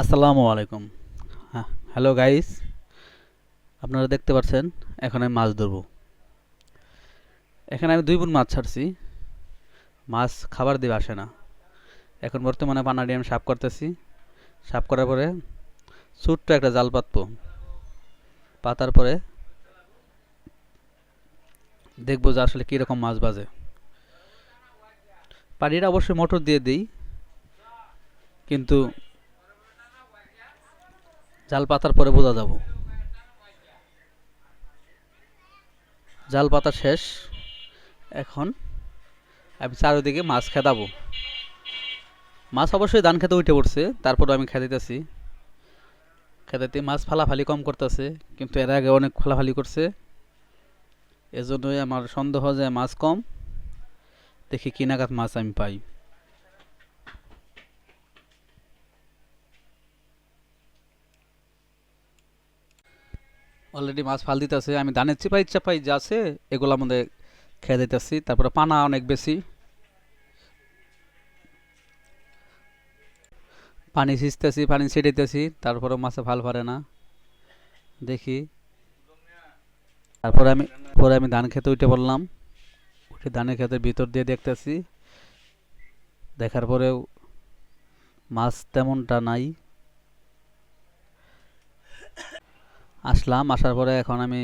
আসসালামু আলাইকুম। হ্যাঁ হ্যালো গাইস আপনারা দেখতে পাচ্ছেন, এখন আমি মাছ ধরবো। এখানে আমি দুই বুন মাছ ছাড়ছি। মাছ খাবার দিয়ে আসে না। এখন বর্তমানে পানাডি আমি সাফ করতেছি। সাফ করার পরে ছোট্ট একটা জাল পাতবো। পাতার পরে দেখব যে আসলে কীরকম মাছ বাজে। পানিটা অবশ্যই মোটর দিয়ে দিই। কিন্তু জাল পাতার পরে বোঝা যাব। জাল পাতা শেষ। এখন আমি চারিদিকে মাছ খেদাবো। মাছ অবশ্যই ধান খেতে উঠে পড়ছে তারপর আমি খেদিতেছি খেদাতে মাছ ফালাফালি কম করতেছে, কিন্তু এর আগে অনেক ফালাফালি করছে। এজন্যই আমার সন্দেহ যে মাছ কম। দেখি কি নাগাদ মাছ আমি পাই। অলরেডি মাছ ফাল দিতেছে, আমি ধানের চিপাই চাপাই যা আছে, এগুলো আমাদের খেয়ে দিতেছি। তারপরে পানা অনেক বেশি। পানি সিঁচতেছি পানি ছিটাইতেছি তারপরে মাছে ভালো পারে না। দেখি। তারপরে আমি, পরে আমি ধান খেতে উঠে পড়লাম। উঠে ধানের ক্ষেতের ভিতর দিয়ে দেখতেছি। দেখার পরেও মাছ তেমনটা নাই। আসলাম, আসার পরে এখন আমি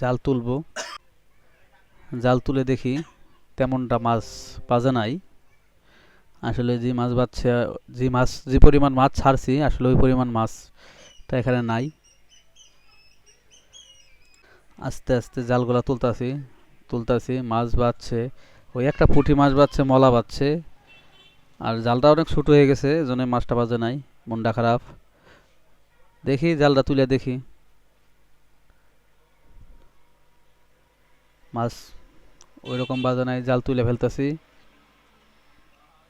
জাল তুলবো। জাল তুলে দেখি তেমনটা মাছ বাজে নাই। আসলে যে মাছ বাজছে, যে মাছ, যে পরিমাণ মাছ ছাড়ছি, আসলে ওই পরিমাণ মাছ তা এখানে নাই। আস্তে আস্তে জালগুলা তুলতাছি তুলতাছি, মাছ বাজছে, ওই একটা পুঁটি মাছ বাজছে, মলা বাজছে। আর জালটা অনেক ছোটো হয়ে গেছে জন্য মাছটা বাজে নাই, মনটা খারাপ। দেখি, জালটা তুলে দেখি। মাছ ওইরকম বাজে নাই জাল তুলে ফেলতেছি।